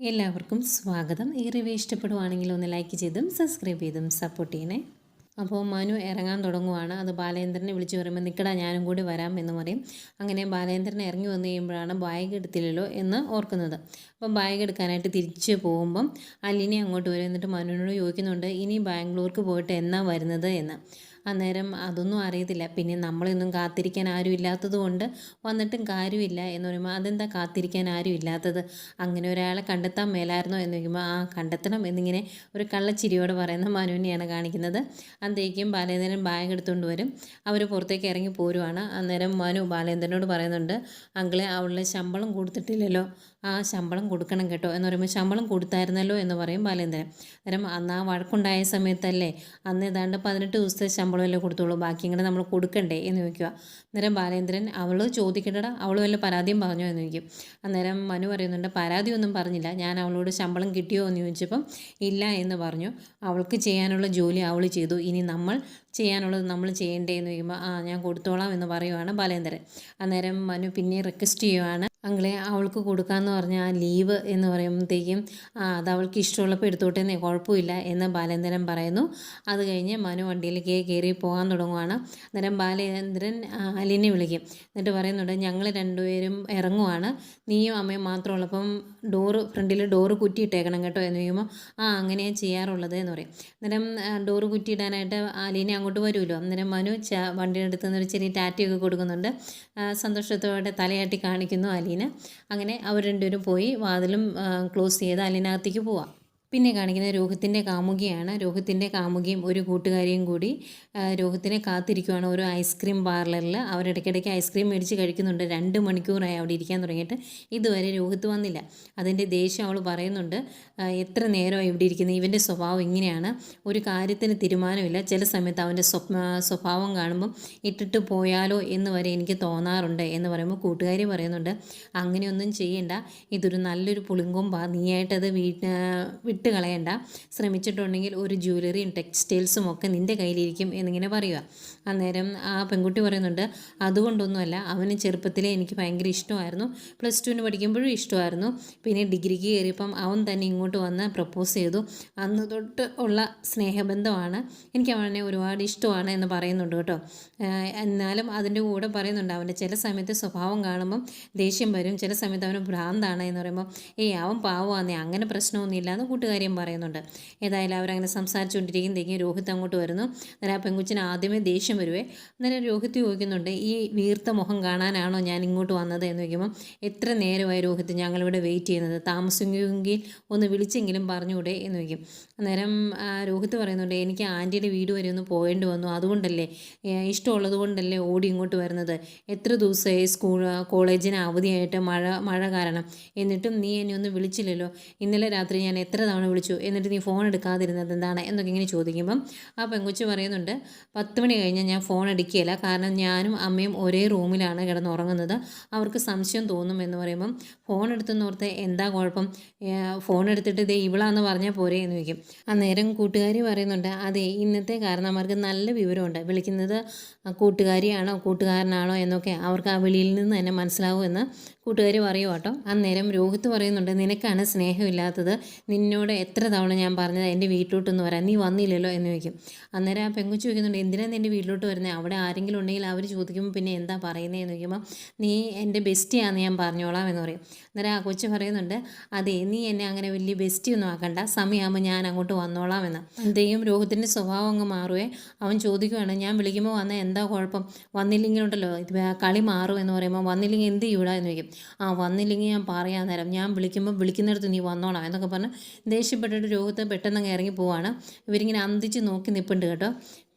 എല്ലാവർക്കും സ്വാഗതം. ഈ റിവ്യൂ ഇഷ്ടപ്പെടുവാണെങ്കിൽ ഒന്ന് ലൈക്ക് ചെയ്തും സബ്സ്ക്രൈബ് ചെയ്തും സപ്പോർട്ട് ചെയ്യണേ. അപ്പോൾ മനു ഇറങ്ങാൻ തുടങ്ങുവാണ്. അത് ബാലേന്ദ്രനെ വിളിച്ച് പറയുമ്പോൾ നിൽക്കടാ ഞാനും കൂടി വരാം എന്ന് പറയും. അങ്ങനെ ബാലേന്ദ്രൻ ഇറങ്ങി വന്നു കഴിയുമ്പോഴാണ് ബാഗ് എടുത്തില്ലല്ലോ എന്ന് ഓർക്കുന്നത്. അപ്പം ബാഗ് എടുക്കാനായിട്ട് തിരിച്ച് പോകുമ്പം അല്ലിനെ അങ്ങോട്ട് വരും. എന്നിട്ട് മനുവിനോട് ചോദിക്കുന്നുണ്ട് ഇനി ബാംഗ്ലൂർക്ക് പോയിട്ട് എന്നാ വരുന്നത്? എന്ന്. അന്നേരം അതൊന്നും അറിയത്തില്ല. പിന്നെ നമ്മളൊന്നും കാത്തിരിക്കാൻ ആരും ഇല്ലാത്തത് കൊണ്ട് വന്നിട്ടും കാര്യമില്ല എന്ന് പറയുമ്പോൾ അതെന്താ കാത്തിരിക്കാൻ ആരും ഇല്ലാത്തത്? അങ്ങനെ ഒരാളെ കണ്ടെത്താൻ മേലായിരുന്നോ എന്ന് ചോദിക്കുമ്പോൾ ആ കണ്ടെത്തണം എന്നിങ്ങനെ ഒരു കള്ളച്ചിരിയോടെ പറയുന്ന മനുവിനെയാണ് കാണിക്കുന്നത്. അന്തേക്കും ബാലേന്ദ്രൻ ബാഗ് എടുത്തുകൊണ്ട് വരും. അവർ പുറത്തേക്ക് ഇറങ്ങി പോരുവാണ്. അന്നേരം മനു ബാലേന്ദ്രനോട് പറയുന്നുണ്ട് അങ്കിളെ അവളുടെ ശമ്പളം കൊടുത്തിട്ടില്ലല്ലോ. ആ ശമ്പളം കൊടുക്കണം കേട്ടോ. എന്ന് പറയുമ്പോൾ ശമ്പളം കൊടുത്തായിരുന്നല്ലോ എന്ന് പറയും ബാലേന്ദ്രൻ. അന്നേരം അന്ന് ആ വഴക്കുണ്ടായ സമയത്തല്ലേ അന്ന് ഏതാണ്ട് പതിനെട്ട് ദിവസത്തെ ശമ്പളമല്ലേ കൊടുത്തോളൂ ബാക്കി ഇങ്ങനെ നമ്മൾ കൊടുക്കണ്ടേ എന്ന് ചോദിക്കുക. അന്നേരം ബാലേന്ദ്രൻ അവൾ ചോദിക്കണ്ടടാ അവൾ വല്ല പരാതിയും പറഞ്ഞോ എന്ന് ചോദിക്കും. അന്നേരം മനു പറയുന്നുണ്ട് പരാതിയൊന്നും പറഞ്ഞില്ല ഞാൻ അവളോട് ശമ്പളം കിട്ടിയോ എന്ന് ചോദിച്ചപ്പം ഇല്ല എന്ന് പറഞ്ഞു. അവൾക്ക് ചെയ്യാനുള്ള ജോലി അവൾ ചെയ്തു. ഇനി നമ്മൾ ചെയ്യാനുള്ളത് നമ്മൾ ചെയ്യണ്ടേ എന്ന് ചോദിക്കുമ്പോൾ ആ ഞാൻ കൊടുത്തോളാം എന്ന് പറയുവാണ് ബാലേന്ദ്രൻ. അന്നേരം മനു പിന്നെ റിക്വസ്റ്റ് ചെയ്യുവാണ് അങ്ങളെ അവൾക്ക് കൊടുക്കാമെന്ന് പറഞ്ഞാൽ ആ ലീവ് എന്ന് പറയുമ്പോഴത്തേക്കും ആ അത് അവൾക്ക് ഇഷ്ടമുള്ളപ്പോൾ എടുത്തോട്ടേന്നേ കുഴപ്പമില്ല എന്ന് ബാലേന്ദ്രൻ പറയുന്നു. അത് കഴിഞ്ഞ് മനു വണ്ടിയിലേക്ക് കയറി പോകാൻ തുടങ്ങുവാണ്. അന്നേരം ബാലേന്ദ്രൻ അലിനെ വിളിക്കും. എന്നിട്ട് പറയുന്നുണ്ട് ഞങ്ങൾ രണ്ടുപേരും ഇറങ്ങുവാണ്. നീയും അമ്മയും മാത്രമുള്ളപ്പം ഡോറ് ഫ്രണ്ടിൽ ഡോറ് കുറ്റിയിട്ടേക്കണം കേട്ടോ എന്ന് ചോദിക്കുമ്പോൾ ആ അങ്ങനെയാണ് ചെയ്യാറുള്ളത് എന്ന് പറയും. അന്നേരം ഡോറ് കുറ്റിയിടാനായിട്ട് അലീനെ അങ്ങോട്ട് വരുമല്ലോ. അന്നേരം മനു ച വണ്ടിയുടെ അടുത്ത് നിന്ന് ഒരു ചെറിയ ടാറ്റയൊക്കെ കൊടുക്കുന്നുണ്ട്. സന്തോഷത്തോടെ തലയാട്ടി കാണിക്കുന്നു അലീന അങ്ങനെ അവർ രണ്ടുപേരും പോയി വാതിലും ക്ലോസ് ചെയ്ത് അലീനകത്തേക്ക് പോവാം. പിന്നെ കാണിക്കുന്നത് രോഹിത്തിന്റെ കാമുകിയാണ്. രോഹിത്തിന്റെ കാമുകിയും ഒരു കൂട്ടുകാരിയും കൂടി രോഹത്തിനെ കാത്തിരിക്കുവാണ് ഒരു ഐസ്ക്രീം പാർലറിൽ അവരിടയ്ക്കിടയ്ക്ക് ഐസ്ക്രീം മേടിച്ച് കഴിക്കുന്നുണ്ട്. രണ്ട് മണിക്കൂറായി അവിടെ ഇരിക്കാൻ തുടങ്ങിയിട്ട്. ഇതുവരെ രോഹിത്ത് വന്നില്ല. അതിന്റെ ദേഷ്യം അവൾ പറയുന്നുണ്ട് എത്ര നേരമായി ഇവിടെ ഇരിക്കുന്നത് ഇവന്റെ സ്വഭാവം ഇങ്ങനെയാണ്. ഒരു കാര്യത്തിന് തീരുമാനമില്ല. ചില സമയത്ത് അവന്റെ സ്വഭാവം കാണുമ്പം ഇട്ടിട്ട് പോയാലോ എന്ന് വരെ എനിക്ക് തോന്നാറുണ്ട് എന്ന് പറയുമ്പോൾ കൂട്ടുകാരി പറയുന്നുണ്ട് അങ്ങനെയൊന്നും ചെയ്യണ്ട. ഇതൊരു നല്ലൊരു പുളിങ്കൊമ്പാ. നീയായിട്ടത് വീ വിട്ട് ശ്രമിച്ചിട്ടുണ്ടെങ്കിൽ ഒരു ജ്വല്ലറിയും ടെക്സ്റ്റൈൽസും ഒക്കെ നിന്റെ കയ്യിലിരിക്കും എന്നിങ്ങനെ പറയുക. അന്നേരം ആ പെൺകുട്ടി പറയുന്നുണ്ട് അതുകൊണ്ടൊന്നുമല്ല അവന് ചെറുപ്പത്തിലേ എനിക്ക് ഭയങ്കര ഇഷ്ടമായിരുന്നു. പ്ലസ് ടുവിന് പഠിക്കുമ്പോഴും ഇഷ്ടമായിരുന്നു. പിന്നെ ഡിഗ്രിക്ക് കയറിയപ്പം അവൻ തന്നെ ഇങ്ങോട്ട് വന്ന് പ്രപ്പോസ് ചെയ്തു. അന്ന് തൊട്ട് ഉള്ള സ്നേഹബന്ധമാണ്. എനിക്ക് അവനെ ഒരുപാട് ഇഷ്ടമാണ് എന്ന് പറയുന്നുണ്ട് കേട്ടോ. എന്നാലും അതിന്റെ കൂടെ പറയുന്നുണ്ട് അവന്റെ ചില സമയത്ത് സ്വഭാവം കാണുമ്പം ദേഷ്യം വരും. ചില സമയത്ത് അവന് ഭ്രാന്താണ് എന്ന് പറയുമ്പോൾ ഏയ് അവൻ പാവമാന്നേ അങ്ങനെ പ്രശ്നമൊന്നുമില്ല. എന്ന് കൂട്ടുകാർ കാര്യം പറയുന്നുണ്ട്. ഏതായാലും അവരങ്ങനെ സംസാരിച്ചുകൊണ്ടിരിക്കുമ്പോഴത്തേക്കും രോഹിത് അങ്ങോട്ട് വരുന്നു. അന്നേരം ആ പെൺകുച്ചിന് ആദ്യമേ ദേഷ്യം വരുവേ. അന്നേരം രോഹിത് ചോദിക്കുന്നുണ്ട് ഈ വീർത്ത മുഖം കാണാനാണോ ഞാൻ ഇങ്ങോട്ട് വന്നത്? എന്ന് ചോദിക്കുമ്പോൾ എത്ര നേരമായി രോഹിത് ഞങ്ങളിവിടെ വെയിറ്റ് ചെയ്യുന്നത്? താമസിക്കുമെങ്കിൽ ഒന്ന് വിളിച്ചെങ്കിലും പറഞ്ഞുകൂടെ? എന്ന് ചോദിക്കും. അന്നേരം രോഹിത് പറയുന്നുണ്ട് എനിക്ക് ആന്റിയുടെ വീട് വരെ ഒന്ന് പോകേണ്ടി വന്നു. അതുകൊണ്ടല്ലേ ഇഷ്ടമുള്ളത് കൊണ്ടല്ലേ ഓടി ഇങ്ങോട്ട് വരുന്നത്? എത്ര ദിവസമായി സ്കൂൾ കോളേജിന് അവധിയായിട്ട് മഴ മഴ കാരണം? എന്നിട്ടും നീ എന്നെ ഒന്ന് വിളിച്ചില്ലല്ലോ. ഇന്നലെ രാത്രി ഞാൻ എത്ര തവണ വിളിച്ചു. എന്നിട്ട് നീ ഫോൺ എടുക്കാതിരുന്നത് എന്താണ്? എന്നൊക്കെ ഇങ്ങനെ ചോദിക്കുമ്പം ആ പെങ്കുച്ചു പറയുന്നുണ്ട് പത്ത് മണി കഴിഞ്ഞാൽ ഞാൻ ഫോൺ എടുക്കുകയില്ല. കാരണം ഞാനും അമ്മയും ഒരേ റൂമിലാണ് കിടന്നുറങ്ങുന്നത്. അവർക്ക് സംശയം തോന്നും. എന്ന് പറയുമ്പം ഫോൺ എടുത്തെന്നോർത്ത് എന്താ കുഴപ്പം? ഫോൺ എടുത്തിട്ട് ഇതേ ഇവളാന്ന് പറഞ്ഞാൽ പോരെ എന്ന് ചോദിക്കും. അന്നേരം കൂട്ടുകാരി പറയുന്നുണ്ട് അതെ ഇന്നത്തെ കാരണന്മാർക്ക് നല്ല വിവരമുണ്ട്. വിളിക്കുന്നത് കൂട്ടുകാരിയാണോ കൂട്ടുകാരനാണോ എന്നൊക്കെ അവർക്ക് ആ വിളിയിൽ നിന്ന് തന്നെ മനസ്സിലാവുമെന്ന് കൂട്ടുകാർ പറയുക കേട്ടോ അന്നേരം രോഹിത്ത് പറയുന്നുണ്ട് നിനക്കാണ് സ്നേഹമില്ലാത്തത്. നിന്നോട് എത്ര തവണ ഞാൻ പറഞ്ഞത് എന്റെ വീട്ടിലോട്ടൊന്ന് വരാൻ നീ വന്നില്ലല്ലോ? എന്ന് ചോദിക്കും. അന്നേരം ആ പെങ്കുച്ചു ചോദിക്കുന്നുണ്ട് എന്തിനാണ് എന്റെ വീട്ടിലോട്ട് വരുന്നത് അവിടെ ആരെങ്കിലും ഉണ്ടെങ്കിൽ അവർ ചോദിക്കുമ്പോൾ പിന്നെ എന്താ പറയുന്നതെന്ന് ചോദിക്കുമ്പോൾ നീ എന്റെ ബെസ്റ്റിയാണെന്ന് ഞാൻ പറഞ്ഞോളാം എന്ന് പറയും. അന്നേരം ആ കൊച്ചു പറയുന്നുണ്ട് അതെ നീ എന്നെ അങ്ങനെ വലിയ ബെസ്റ്റി ഒന്നും ആക്കണ്ട സമയമാകുമ്പോൾ ഞാൻ അങ്ങോട്ട് വന്നോളാം എന്ന്. എന്തെയും രോഹിത്തിന്റെ സ്വഭാവം അങ്ങ് മാറുവേ. അവൻ ചോദിക്കുവാണ് ഞാൻ വിളിക്കുമ്പോൾ വന്നാൽ എന്താ കുഴപ്പം? വന്നില്ലെങ്കിലുണ്ടല്ലോ ഇത് കളി മാറും എന്ന് പറയുമ്പോൾ വന്നില്ലെങ്കിൽ എന്ത് ചെയ്യൂടാ? എന്ന് ചോദിക്കും. ആ വന്നില്ലെങ്കിൽ ഞാൻ പറയാൻ നേരം ഞാൻ വിളിക്കുമ്പോൾ വിളിക്കുന്നിടത്ത് നീ വന്നോളാം എന്നൊക്കെ പറഞ്ഞ് ദേഷ്യപ്പെട്ടിട്ട് രോഗത്ത് പെട്ടെന്ന് അങ്ങ് ഇറങ്ങി പോവാണ്. ഇവരിങ്ങനെ അന്തിച്ച് നോക്കി നിൽപ്പുണ്ട് കേട്ടോ.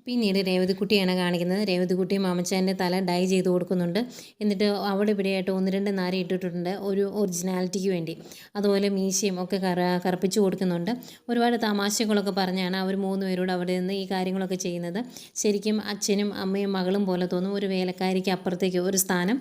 പിന്നീട് രേവതിക്കുട്ടിയാണ് കാണിക്കുന്നത്. രേവതിക്കുട്ടി മാമച്ചാന്റെ തല ഡൈ ചെയ്ത് കൊടുക്കുന്നുണ്ട്. എന്നിട്ട് അവിടെ ഇവിടെയായിട്ട് ഒന്ന് രണ്ട് നാരി ഇട്ടിട്ടുണ്ട്. ഒരു ഒറിജിനാലിറ്റിക്ക് വേണ്ടി. അതുപോലെ മീശയും ഒക്കെ കറ കറുപ്പിച്ച് കൊടുക്കുന്നുണ്ട്. ഒരുപാട് തമാശകളൊക്കെ പറഞ്ഞാണ് അവർ മൂന്ന് പേരോട് അവിടെ നിന്ന് ഈ കാര്യങ്ങളൊക്കെ ചെയ്യുന്നത്. ശരിക്കും അച്ഛനും അമ്മയും മകളും പോലെ തോന്നും ഒരു വേലക്കാരിക്ക് അപ്പുറത്തേക്ക് ഒരു സ്ഥാനം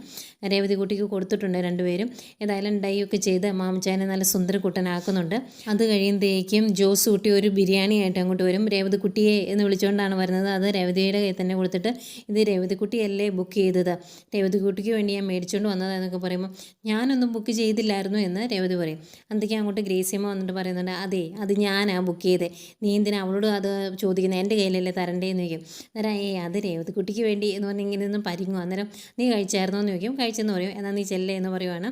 രേവതിക്കുട്ടിക്ക് കൊടുത്തിട്ടുണ്ട് രണ്ടുപേരും ഏതായാലും ഡൈ ഒക്കെ ചെയ്ത് മാമച്ചാനെ നല്ല സുന്ദരക്കുട്ടനാക്കുന്നുണ്ട്. അത് കഴിയുമ്പോഴേക്കും ജോസ് കുട്ടി ഒരു ബിരിയാണി ആയിട്ട് അങ്ങോട്ട് വരും. രേവതിക്കുട്ടിയെ എന്ന് വിളിച്ചുകൊണ്ടാണ് വരുന്നത്. അത് രവതിയുടെ കയ്യിൽ തന്നെ കൊടുത്തിട്ട് ഇത് രവതിക്കുട്ടിയല്ലേ ബുക്ക് ചെയ്തത്? രവതിക്കുട്ടിക്ക് വേണ്ടി ഞാൻ മേടിച്ചുകൊണ്ട് വന്നതെന്നൊക്കെ പറയുമ്പോൾ ഞാനൊന്നും ബുക്ക് ചെയ്തില്ലായിരുന്നു എന്ന് രവതി പറയും. അന്തൊക്കെ അങ്ങോട്ട് ഗ്രേസിയമ്മ വന്നിട്ട് പറയുന്നുണ്ട് അതെ അത് ഞാനാണ് ബുക്ക് ചെയ്തേ. നീ എന്തിനാ അവളോട് അത് ചോദിക്കുന്നത് എന്റെ കയ്യിലല്ലേ തരണ്ടേന്ന് ചോദിക്കും. അന്നേരം ഏ അത് രേവതിക്കുട്ടിക്ക് വേണ്ടി എന്ന് പറഞ്ഞാൽ ഇങ്ങനെ ഒന്നും പരിങ്ങും അന്നേരം നീ കഴിച്ചായിരുന്നോ? എന്ന് ചോദിക്കും. കഴിച്ചെന്ന് പറയും. എന്നാൽ നീ ചെല്ലേ എന്ന് പറയുവാണ്.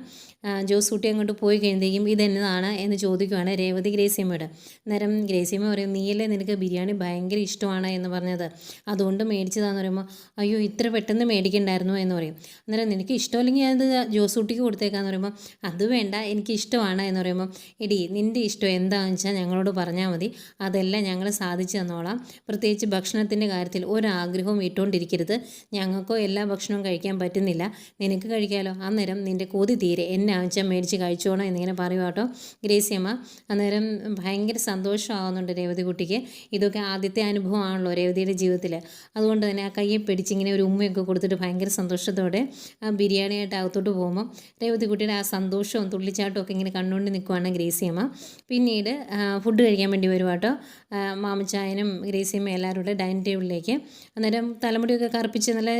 ജോസ് കുട്ടി അങ്ങോട്ട് പോയി കഴിയുമ്പോഴേക്കും ഇതെന്നതാണ് എന്ന് ചോദിക്കുവാണ് രേവതി ഗ്രേസിയമ്മയോട്. അന്നേരം ഗ്രേസിയമ്മ പറയും നീയല്ലേ നിനക്ക് ബിരിയാണി ഭയങ്കര ഇഷ്ടമാണ് എന്ന് പറഞ്ഞത്? അതുകൊണ്ട് മേടിച്ചതാന്ന് പറയുമ്പോൾ അയ്യോ ഇത്ര പെട്ടെന്ന് മേടിക്കണ്ടായിരുന്നു എന്ന് പറയും. അന്നേരം നിനക്ക് ഇഷ്ടമല്ലെങ്കിൽ ജോസ് കുട്ടിക്ക് കൊടുത്തേക്കാന്ന് പറയുമ്പോൾ അത് വേണ്ട എനിക്ക് ഇഷ്ടമാണ് എന്ന് പറയുമ്പോൾ എടി നിന്റെ ഇഷ്ടം എന്താണെന്ന് വെച്ചാൽ ഞങ്ങളോട് പറഞ്ഞാൽ മതി. അതെല്ലാം ഞങ്ങൾ സാധിച്ചു തന്നോളാം. പ്രത്യേകിച്ച് ഭക്ഷണത്തിന്റെ കാര്യത്തിൽ ഒരാഗ്രഹവും ഇട്ടുകൊണ്ടിരിക്കരുത് ഞങ്ങൾക്കോ എല്ലാ ഭക്ഷണവും കഴിക്കാൻ പറ്റുന്നില്ല. നിനക്ക് കഴിക്കാമല്ലോ അന്നേരം നിന്റെ കൊതി തീരെ. എന്നെ ആവശ്യം മേടിച്ച് കഴിച്ചോണം എന്നിങ്ങനെ പറയുക കേട്ടോ ഗ്രേസിയമ്മ അന്നേരം ഭയങ്കര സന്തോഷമാകുന്നുണ്ട് രേവതി കുട്ടിക്ക്. ഇതൊക്കെ ആദ്യത്തെ അനുഭവമാണല്ലോ രേവതിയുടെ ജീവിതത്തിൽ അതുകൊണ്ട് തന്നെ ആ കയ്യെ പിടിച്ചിങ്ങനെ ഒരു ഉമ്മയൊക്കെ കൊടുത്തിട്ട് ഭയങ്കര സന്തോഷത്തോടെ ആ ബിരിയാണിയായിട്ട് അകത്തോട്ട് പോകുമ്പോൾ രേവതി കുട്ടിയുടെ ആ സന്തോഷവും തുള്ളിച്ചാട്ടവും ഒക്കെ ഇങ്ങനെ കണ്ടുകൊണ്ട് നിൽക്കുവാണ് ഗ്രേസിയമ്മ. പിന്നീട് ഫുഡ് കഴിക്കാൻ വേണ്ടി വരുവാട്ടോ മാമച്ചായനും ഗ്രേസിയമ്മ എല്ലാവരും കൂടെ ഡൈനിങ് ടേബിളിലേക്ക് അന്നേരം തലമുടിയൊക്കെ കറുപ്പിച്ച് നല്ല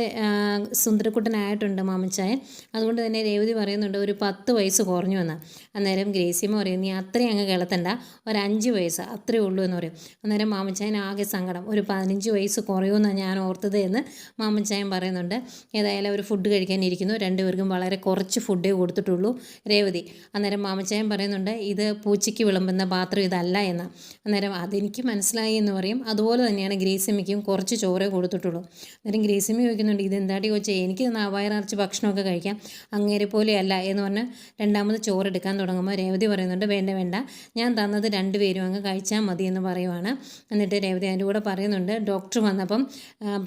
സുന്ദരക്കുട്ടനായിട്ടുണ്ട് മാമച്ചായൻ. അതുകൊണ്ട് തന്നെ രേവതി പറയുന്നുണ്ട് ഒരു പത്ത് വയസ്സ് കുറഞ്ഞു വന്ന അന്നേരം ഗ്രേസിയമ്മ പറയും നീ അത്രയും അങ്ങ് കിളത്തണ്ട. ഒരു അഞ്ച് വയസ്സ് അത്രയേ ഉള്ളൂ എന്ന് പറയും. അന്നേരം മാമച്ചായൻ ആകെ സങ്കടം. ഒരു പതിനഞ്ച് വയസ്സ് കുറയുമെന്നാണ് ഞാൻ ഓർത്തത് എന്ന് മാമച്ചായൻ പറയുന്നുണ്ട്. ഏതായാലും അവർ ഫുഡ് കഴിക്കാനിരിക്കുന്നു രണ്ടുപേർക്കും വളരെ കുറച്ച് ഫുഡേ കൊടുത്തിട്ടുള്ളൂ. രേവതി അന്നേരം മാമച്ചായൻ പറയുന്നുണ്ട് ഇത് പൂച്ചയ്ക്ക് വിളമ്പുന്ന പാത്രം ഇതല്ല എന്ന്. അന്നേരം അതെനിക്ക് മനസ്സിലായി എന്ന് പറയും. അതുപോലെ തന്നെയാണ് ഗ്രേസിയമ്മയ്ക്കും കുറച്ച് ചോറേ കൊടുത്തിട്ടുള്ളൂ. അന്നേരം ഗ്രേസിയമ്മ ചോദിക്കുന്നുണ്ട് ഇതെന്താടി കൊച്ചേ? എനിക്ക് വയറിറച്ച് ഭക്ഷണമൊക്കെ കഴിക്കാം. അങ്ങേരെ പോലെയല്ല എന്ന് പറഞ്ഞ് രണ്ടാമത് ചോറ് എടുക്കാൻ തുടങ്ങുമ്പോൾ രേവതി പറയുന്നുണ്ട് വേണ്ട വേണ്ട. ഞാൻ തന്നത് രണ്ടുപേരും അങ്ങ് കഴിച്ചാൽ മതി എന്ന് പറയുവാണ്. എന്നിട്ട് രേവതി അതിന്റെ കൂടെ പറയുന്നുണ്ട് ഡോക്ടർ വന്നപ്പം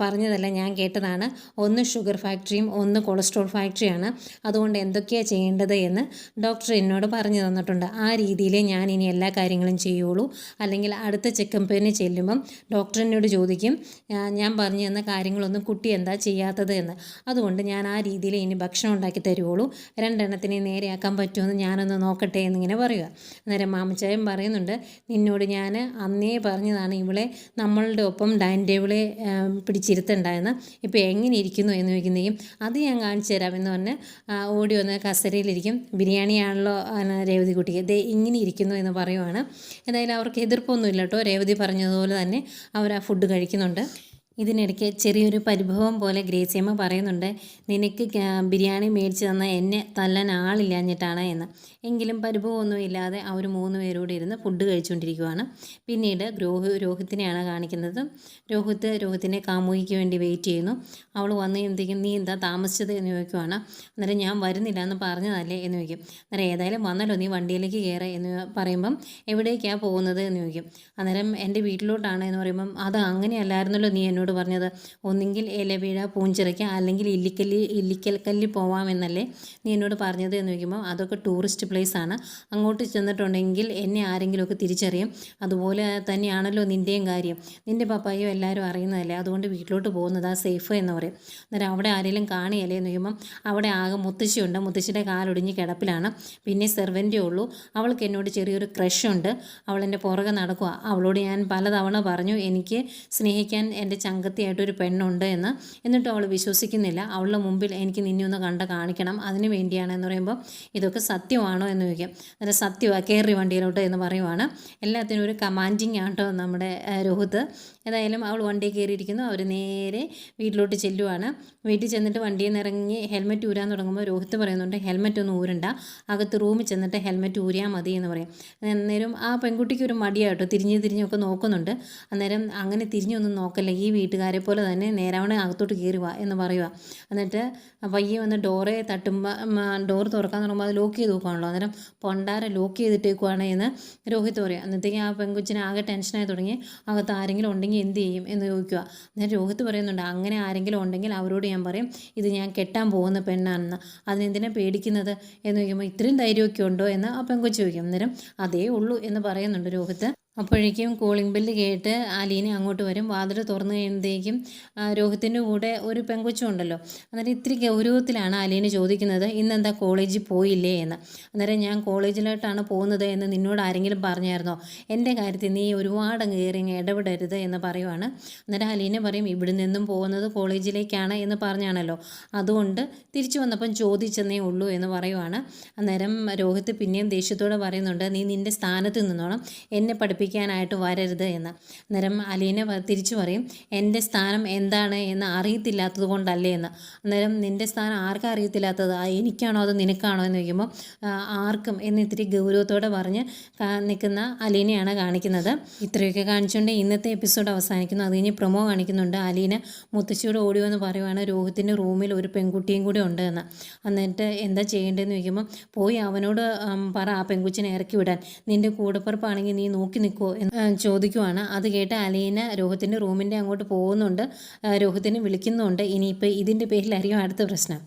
പറഞ്ഞതല്ല ഞാൻ കേട്ടതാണ്. ഒന്ന് ഷുഗർ ഫാക്ടറിയും ഒന്ന് കൊളസ്ട്രോൾ ഫാക്ടറിയാണ് അതുകൊണ്ട് എന്തൊക്കെയാണ് ചെയ്യേണ്ടത് എന്ന് ഡോക്ടർ എന്നോട് പറഞ്ഞു തന്നിട്ടുണ്ട്. ആ രീതിയിലേ ഞാൻ ഇനി എല്ലാ കാര്യങ്ങളും ചെയ്യുള്ളൂ. അല്ലെങ്കിൽ അടുത്ത ചെക്കപ്പിന് ചെല്ലുമ്പം ഡോക്ടറിനോട് ചോദിക്കും ഞാൻ പറഞ്ഞു തന്ന കാര്യങ്ങളൊന്നും കുട്ടി എന്താ ചെയ്യാത്തത് എന്ന്. അതുകൊണ്ട് ഞാൻ ആ രീതിയിൽ ഇനി ഭക്ഷണം ഉണ്ടാക്കി തരുവുള്ളൂ രണ്ടെണ്ണത്തിനെ നേരെയാക്കാൻ പറ്റുമെന്ന് ഞാനൊന്ന് നോക്കട്ടെ എന്നിങ്ങനെ പറയുക. അന്നേരം മാമച്ചായൻ പറയുന്നുണ്ട് നിന്നോട് ഞാൻ അന്നേ പറഞ്ഞതാണ് ഇവളെ നമ്മളുടെ ഒപ്പം ഡൈനിങ് ടേബിളെ പിടിച്ചിരുത്തുണ്ടായിരുന്ന. ഇപ്പോൾ എങ്ങനെ ഇരിക്കുന്നു എന്ന് ചോദിക്കുന്നതും അത് ഞാൻ കാണിച്ചു തരാമെന്ന് പറഞ്ഞ് ഓടി വന്ന് കസരയിലിരിക്കും. ബിരിയാണിയാണല്ലോ രേവതി കുട്ടിക്ക്. ദേ ഇങ്ങനെ ഇരിക്കുന്നു എന്ന് പറയുവാണ്. എന്തായാലും അവർക്ക് എതിർപ്പൊന്നുമില്ല കേട്ടോ. രേവതി പറഞ്ഞതുപോലെ തന്നെ അവർ ആ ഫുഡ് കഴിക്കുന്നുണ്ട്. ഇതിനിടയ്ക്ക് ചെറിയൊരു പരിഭവം പോലെ ഗ്രേസിയമ്മ പറയുന്നുണ്ട് നിനക്ക് ബിരിയാണി മേടിച്ച് തന്ന എന്നെ തല്ലാൻ ആളില്ലാഞ്ഞിട്ടാണ് എന്ന്. എങ്കിലും പരിഭവമൊന്നും ഇല്ലാതെ അവർ മൂന്ന് പേരോട് ഇരുന്ന് ഫുഡ് കഴിച്ചുകൊണ്ടിരിക്കുവാണ് പിന്നീട് രോഹി രോഹിത്തിനെയാണ് കാണിക്കുന്നത്. രോഹിത്ത് രോഹിത്തിനെ കാമുകിക്ക് വേണ്ടി വെയിറ്റ് ചെയ്യുന്നു. അവൾ വന്നു കഴിയുമ്പോഴത്തേക്കും നീ എന്താ താമസിച്ചത്? എന്ന് ചോദിക്കുവാണ്. അന്നേരം ഞാൻ വരുന്നില്ല എന്ന് പറഞ്ഞതല്ലേ? എന്ന് ചോദിക്കും. അന്നേരം ഏതായാലും വന്നല്ലോ നീ വണ്ടിയിലേക്ക് കയറുക എന്ന് പറയുമ്പം എവിടേക്കാണ് പോകുന്നത്? എന്ന് ചോദിക്കും. അന്നേരം എന്റെ വീട്ടിലോട്ടാണ് എന്ന് പറയുമ്പം അത് അങ്ങനെയല്ലായിരുന്നല്ലോ നീ എന്നോട് എന്നോട് പറഞ്ഞത് ഒന്നെങ്കിൽ ഇലവീഴ പൂഞ്ചിറയ്ക്ക അല്ലെങ്കിൽ ഇല്ലിക്കല്ലി ഇല്ലിക്കൽക്കല്ലി പോവാമെന്നല്ലേ നീ എന്നോട് പറഞ്ഞത്? എന്ന് ചോദിക്കുമ്പോൾ അതൊക്കെ ടൂറിസ്റ്റ് പ്ലേസ് ആണ്. അങ്ങോട്ട് ചെന്നിട്ടുണ്ടെങ്കിൽ എന്നെ ആരെങ്കിലുമൊക്കെ തിരിച്ചറിയും. അതുപോലെ തന്നെയാണല്ലോ നിന്റെയും കാര്യം. നിന്റെ പപ്പായും എല്ലാവരും അറിയുന്നതല്ലേ? അതുകൊണ്ട് വീട്ടിലോട്ട് പോകുന്നതാ സേഫ് എന്ന് പറയും. അന്നേരം അവിടെ ആരെങ്കിലും കാണിയല്ലേ എന്ന് ചോദിക്കുമ്പം അവിടെ ആകെ മുത്തശ്ശിയുണ്ട്. മുത്തശ്ശിയുടെ കാലൊടിഞ്ഞ് കിടപ്പിലാണ്. പിന്നെ സെർവന്റെ ഉള്ളൂ. അവൾക്ക് എന്നോട് ചെറിയൊരു ക്രഷുണ്ട് അവൾ എന്റെ പുറകെ നടക്കുക അവളോട് ഞാൻ പലതവണ പറഞ്ഞു എനിക്ക് സ്നേഹിക്കാൻ എന്റെ ചങ്കത്തിയായിട്ടൊരു പെണ്ണുണ്ട് എന്ന് എന്നിട്ട് അവൾ വിശ്വസിക്കുന്നില്ല. അവളുടെ മുമ്പിൽ എനിക്ക് നിന്നെ ഒന്ന് കണ്ട കാണിക്കണം. അതിന് വേണ്ടിയാണ് എന്ന് പറയുമ്പോൾ ഇതൊക്കെ സത്യമാണോ എന്ന് ചോദിക്കാം. അന്നേരം സത്യമാണ് കയറി വണ്ടിയിലോട്ട് എന്ന് പറയുവാണ്. എല്ലാത്തിനും ഒരു കമാൻഡിങ് ആട്ടോ നമ്മുടെ രോഹിത്. ഏതായാലും അവൾ വണ്ടി കയറിയിരിക്കുന്നു അവർ നേരെ വീട്ടിലോട്ട് ചെല്ലുവാണ്. വീട്ടിൽ ചെന്നിട്ട് വണ്ടിയിൽ നിന്ന് ഇറങ്ങി ഹെൽമെറ്റ് ഊരാൻ തുടങ്ങുമ്പോൾ രോഹിത്ത് പറയുന്നുണ്ട് ഹെൽമെറ്റ് ഒന്നും ഊരണ്ട. അകത്ത് റൂമിൽ ചെന്നിട്ട് ഹെൽമെറ്റ് ഊരിയാൽ മതി എന്ന് പറയും. അന്നേരം ആ പെൺകുട്ടിക്ക് ഒരു മടിയാട്ടോ തിരിഞ്ഞ് തിരിഞ്ഞൊക്കെ നോക്കുന്നുണ്ട്. അന്നേരം അങ്ങനെ തിരിഞ്ഞൊന്നും നോക്കല്ല. ഈ വീട്ടുകാരെ പോലെ തന്നെ നേരാവണ അകത്തോട്ട് കയറി വാ എന്ന് പറയുക എന്നിട്ട് പയ്യെ വന്ന് ഡോറെ തട്ടുമ്പോൾ ഡോർ തുറക്കാൻ തുടങ്ങുമ്പോൾ അത് ലോക്ക് ചെയ്ത് നോക്കുകയാണല്ലോ അന്നേരം പൊണ്ടാര ലോക്ക് ചെയ്തിട്ടേക്കുവാണ് എന്ന് രോഹിത് പറയുക അന്നത്തേക്ക് ആ പെൺകുച്ചിനെ ആകെ ടെൻഷനായി തുടങ്ങി. അകത്ത് ആരെങ്കിലും ഉണ്ടെങ്കിൽ എന്ത് ചെയ്യും എന്ന് ചോദിക്കുക അന്നേരം രോഹിത് പറയുന്നുണ്ട് അങ്ങനെ ആരെങ്കിലും ഉണ്ടെങ്കിൽ അവരോട് ഞാൻ പറയും ഇത് ഞാൻ കെട്ടാൻ പോകുന്ന പെണ്ണാണെന്ന്. അതിനെന്തിനാ പേടിക്കുന്നത്? എന്ന് ചോദിക്കുമ്പോൾ ഇത്രയും ധൈര്യമൊക്കെ ഉണ്ടോ? എന്ന് ആ പെൺകൊച്ചു ചോദിക്കും. അന്നേരം അതേ ഉള്ളൂ എന്ന് പറയുന്നുണ്ട് രോഹിത്. അപ്പോഴേക്കും കൂളിംഗ് ബെല്ല് കേട്ട് അലീന അങ്ങോട്ട് വരും. വാതിൽ തുറന്നു കഴിയുമ്പോഴത്തേക്കും രോഹിത്തിന്റെ കൂടെ ഒരു പെങ്കൊച്ചും ഉണ്ടല്ലോ അന്നേരം ഇത്തിരി ഗൗരവത്തിലാണ് അലീന ചോദിക്കുന്നത് ഇന്നെന്താ കോളേജിൽ പോയില്ലേ എന്ന്? അന്നേരം ഞാൻ കോളേജിലോട്ടാണ് പോകുന്നത് എന്ന് നിന്നോട് ആരെങ്കിലും പറഞ്ഞായിരുന്നോ? എന്റെ കാര്യത്തിൽ നീ ഒരുപാട് കയറി ഇടപെടരുത് എന്ന് പറയുവാണ്. അന്നേരം അലീന പറയും ഇവിടെ നിന്നും പോകുന്നത് കോളേജിലേക്കാണ് എന്ന് പറഞ്ഞാണല്ലോ. അതുകൊണ്ട് തിരിച്ചു വന്നപ്പം ചോദിച്ചെന്നേ ഉള്ളൂ എന്ന് പറയുവാണ്. അന്നേരം രോഹിത്ത് പിന്നെയും ദേഷ്യത്തോടെ പറയുന്നുണ്ട് നീ നിന്റെ സ്ഥാനത്ത് നിന്നോണം. എന്നെ പഠിപ്പിക്കാനായിട്ട് വരരുത് എന്ന്. അന്നേരം അലീന തിരിച്ചു പറയും എന്റെ സ്ഥാനം എന്താണ് എന്ന് അറിയത്തില്ലാത്തത് കൊണ്ടല്ലേ എന്ന്. അന്നേരം നിന്റെ സ്ഥാനം ആർക്കും അറിയത്തില്ലാത്തത്? എനിക്കാണോ അത് നിനക്കാണോ? എന്ന് ചോദിക്കുമ്പോൾ ആർക്കും എന്ന് ഇത്തിരി ഗൗരവത്തോടെ പറഞ്ഞ് നിൽക്കുന്ന അലീനയാണ് കാണിക്കുന്നത്. ഇത്രയൊക്കെ കാണിച്ചുകൊണ്ട് ഇന്നത്തെ എപ്പിസോഡ് അവസാനിക്കുന്നു. അത് കഴിഞ്ഞ് പ്രൊമോ കാണിക്കുന്നുണ്ട്. അലീന മുത്തശ്ശിയോട് ഓടി വന്ന് പറയുവാണ് രോഹിത്തിന്റെ റൂമിൽ ഒരു പെൺകുട്ടിയും കൂടി ഉണ്ട് എന്ന്. എന്നിട്ട് എന്താ ചെയ്യേണ്ടതെന്ന് ചോദിക്കുമ്പോൾ പോയി അവനോട് പറ ആ പെൺകുച്ചിനെ ഇറക്കി വിടാൻ. നിന്റെ കൂടപ്പുറപ്പാണെങ്കിൽ നീ നോക്കി നിൽക്കുമോ എന്ന് ചോദിക്കുവാണ്. അത് കേട്ട് അലീന രോഹിത്തിന്റെ റൂമിന്റെ അങ്ങോട്ട് പോകുന്നുണ്ട്. രോഹത്തിനെ വിളിക്കുന്നുണ്ട്. ഇനിയിപ്പോൾ ഇതിന്റെ പേരിലായിരിക്കും അടുത്ത പ്രശ്നം.